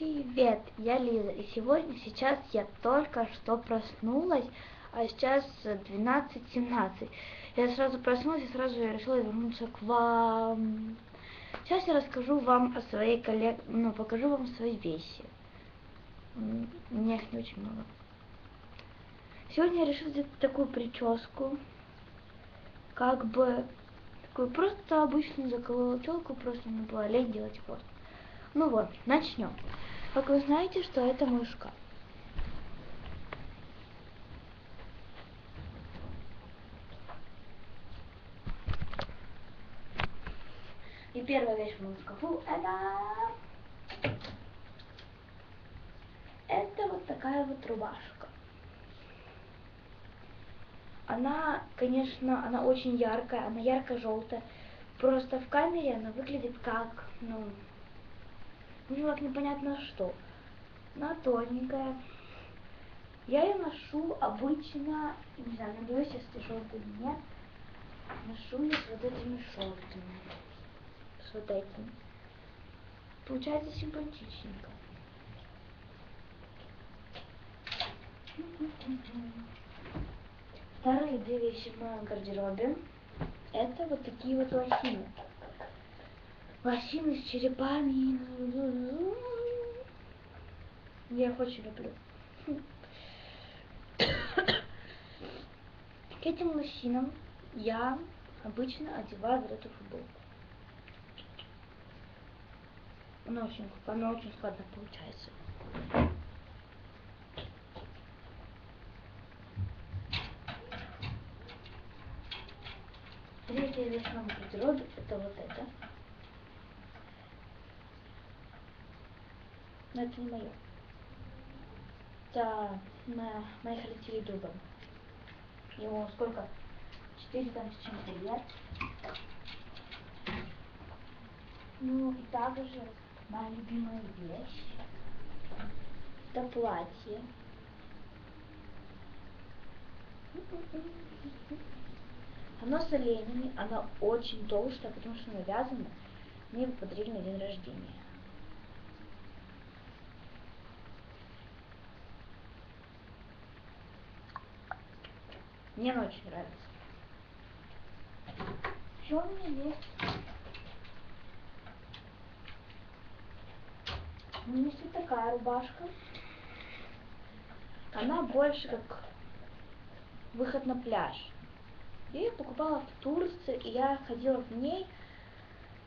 Привет, я Лиза, и сегодня, сейчас я только что проснулась, а сейчас 12.17. Я сразу проснулась и сразу я решила вернуться к вам. Сейчас я расскажу вам о своей коллекции, ну, покажу вам свои вещи. У меня их не очень много. Сегодня я решила сделать такую прическу, как бы, такую просто обычную заколола челку, просто мне было лень делать хвост. Ну вот, начнем. Как вы знаете, что это мой шкаф. И первая вещь в моем шкафу это... Это вот такая вот рубашка. Она, конечно, она очень яркая, она ярко-желтая. Просто в камере она выглядит как, ну, ну как непонятно что. Она тоненькая. Я ее ношу обычно, не знаю, надеюсь, если шорты или нет, ношу я с вот этими шортами. С вот этим. Получается симпатичненько. Вторые две вещи в моем гардеробе. Это вот такие вот лосины лосины с черепами. Я их очень люблю. К этим лосинам я обычно одеваю вот эту футболку. Она очень, она очень складно получается. Третья вещь в моем гардеробе это вот это. Но это не мое. Это моя, моих родителей друга. Ему сколько? Четыре там с чем-то лет. Ну и также моя любимая вещь. Это платье. Оно с оленями, оно очень толстое, потому что навязано. Мне его подарили на день рождения. Мне очень нравится. Меня есть. У меня есть вот такая рубашка. Она больше как выход на пляж. Я ее покупала в Турции, и я ходила в ней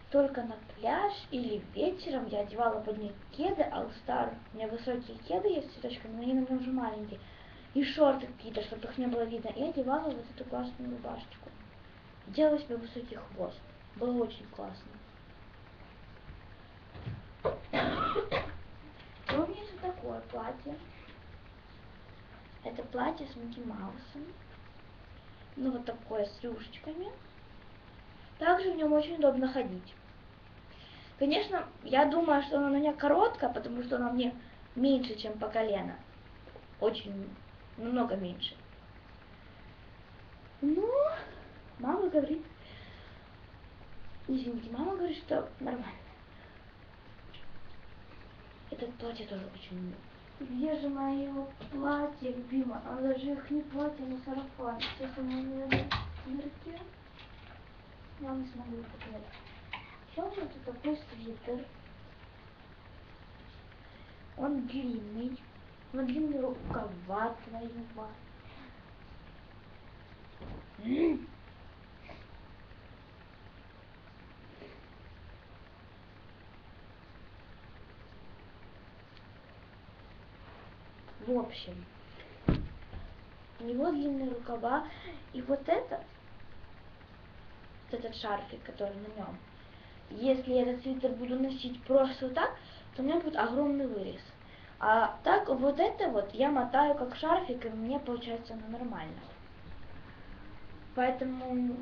только на пляж или вечером. Я одевала под ней кеды, All-Star. У меня высокие кеды есть с цветочками, но они на мне уже маленькие и шорты какие-то, чтобы их не было видно. И одевала вот эту классную рубашечку. Делала себе высокий хвост. Было очень классно. И у меня вот такое платье. Это платье с Микки Маусом. Ну вот такое с рюшечками. Также в нем очень удобно ходить. Конечно, я думаю, что она на меня короткая, потому что она мне меньше, чем по колено. Очень намного меньше. Ну, мама говорит, извините, мама говорит, что нормально. Это платье тоже очень. Где же мое платье, любимое? А даже их не платье, но сарафан. Сейчас у меня, на руке. Я не смогу показать. Еще у меня тут такой свитер. Он длинный. На длинные рукава твою мать. В общем, у него длинные рукава, и вот это, вот этот шарфик, который на нем, если я этот свитер буду носить просто так, то у меня будет огромный вырез. А так вот это вот я мотаю как шарфик, и мне получается оно нормально. Поэтому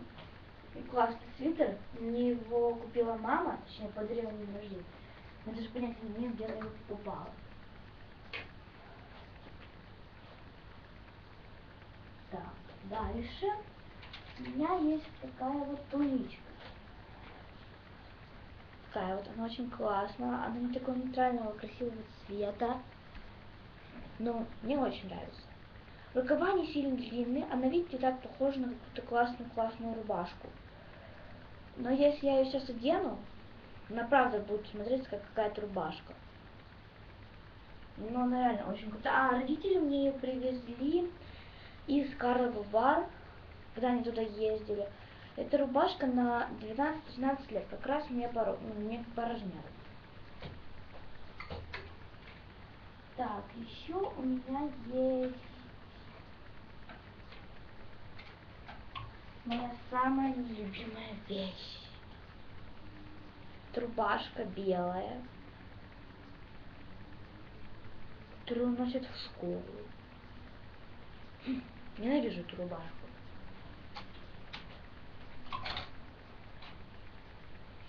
классный свитер. Мне его купила мама, точнее подарила мне на рождение. Я даже понятия не имею, где она его покупала. Так, дальше у меня есть такая вот туничка. Такая вот, она очень классная, она не такого нейтрального красивого цвета, но мне очень нравится. Рукава не сильно длинные, а на вид так похожа на какую-то классную-классную рубашку. Но если я ее сейчас одену, она правда будет смотреться как какая-то рубашка. Ну, она реально очень крутая. А, родители мне ее привезли из Карлова Бар, когда они туда ездили. Это рубашка на 12-13 лет, как раз мне по, ну, мне по размеру. Так, еще у меня есть моя самая любимая вещь. Трубашка белая, которую носят в школу. Хм, ненавижу эту рубашку.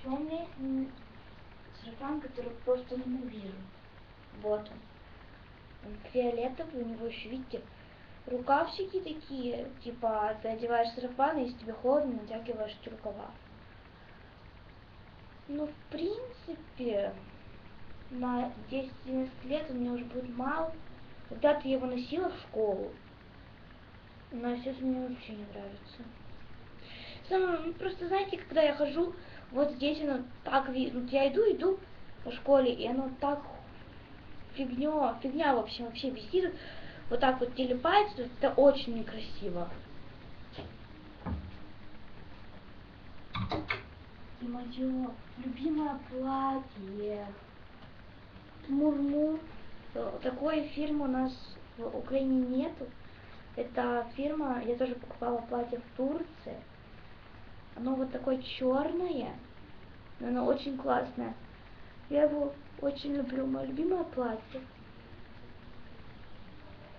Есть сарафан, который просто ненавижу. Вот он. Фиолетовый, у него еще, видите, рукавчики такие, типа, ты одеваешь сарафан, и если тебе холодно, натягиваешь эти рукава. Ну, в принципе, на 10-11 лет у меня уже будет мало. Когда-то я его носила в школу, но сейчас мне вообще не нравится. Самое, ну, просто знаете, когда я хожу, вот здесь оно так видно, я иду, иду по школе, и оно так фигня, фигня в общем вообще висит, вот так вот телепается, это очень некрасиво. И мое любимое платье. Мурмур. Такой фирмы у нас в Украине нету. Это фирма, я тоже покупала платье в Турции. Оно вот такое черное, но оно очень классное. Я его очень люблю, мое любимое платье.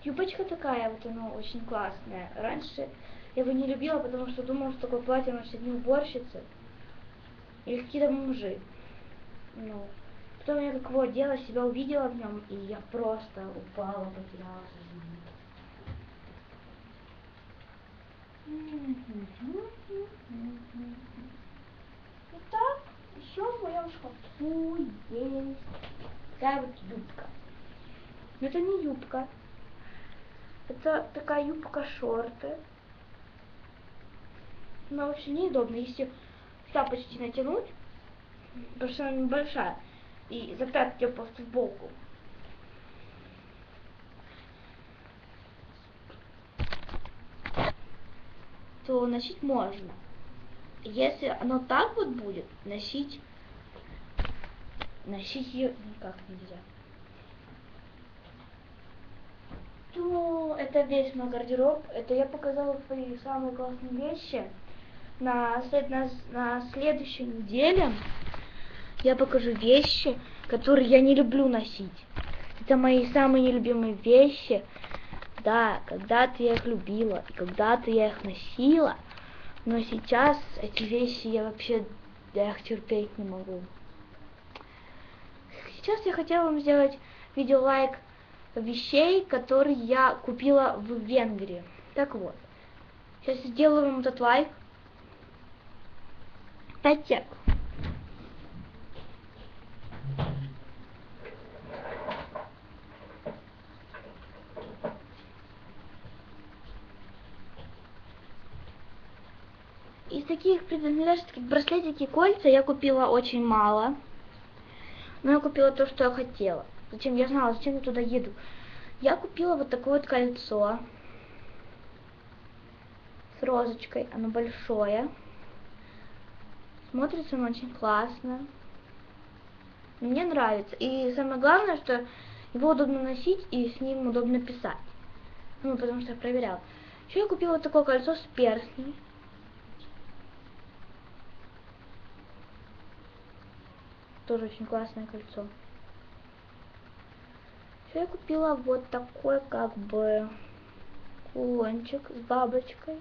Юбочка такая вот, она очень классная. Раньше я его не любила, потому что думала, что такое платье носят не уборщицы или какие-то мужи. Ну, потом я как вот делала, себя увидела в нем, и я просто упала, потеряла сознание. Итак, еще в моем шкафу есть такая вот юбка. Но это не юбка. Это такая юбка-шорты. Она вообще неудобно. Если сюда почти натянуть, потому что она небольшая, и запрятать ее под футболку. То носить можно. Если оно так вот будет, носить, носить ее никак нельзя. То это весь мой гардероб. Это я показала свои самые классные вещи. На, на, на следующей неделе я покажу вещи, которые я не люблю носить. Это мои самые нелюбимые вещи. Да, когда-то я их любила, когда-то я их носила, но сейчас эти вещи я вообще, я их терпеть не могу. Сейчас я хотела вам сделать видеолайк вещей, которые я купила в Венгрии. Так вот, сейчас сделаю вам этот лайк. 5 сек. Таких предназначенных браслетики кольца я купила очень мало. Но я купила то, что я хотела. Зачем? Я знала, зачем я туда еду. Я купила вот такое вот кольцо с розочкой. Оно большое. Смотрится оно очень классно. Мне нравится. И самое главное, что его удобно носить и с ним удобно писать. Ну, потому что я проверяла. Еще я купила вот такое кольцо с перстнем. Тоже очень классное кольцо. Еще я купила вот такой как бы кулончик с бабочкой.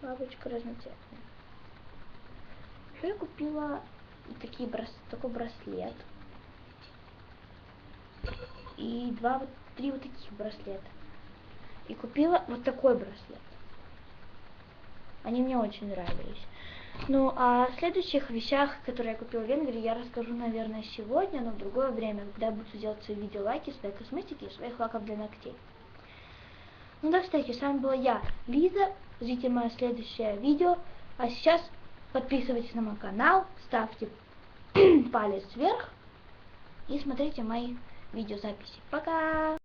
Бабочка разноцветная. Еще я купила такие брас... такой браслет. И два вот три вот таких браслета. И купила вот такой браслет. Они мне очень нравились. Ну, а о следующих вещах, которые я купила в Венгрии, я расскажу, наверное, сегодня, но в другое время, когда я буду делать свои видео лайки, своей косметики и своих лаков для ногтей. Ну, до встречи, с вами была я, Лиза, ждите мое следующее видео, а сейчас подписывайтесь на мой канал, ставьте палец вверх и смотрите мои видеозаписи. Пока!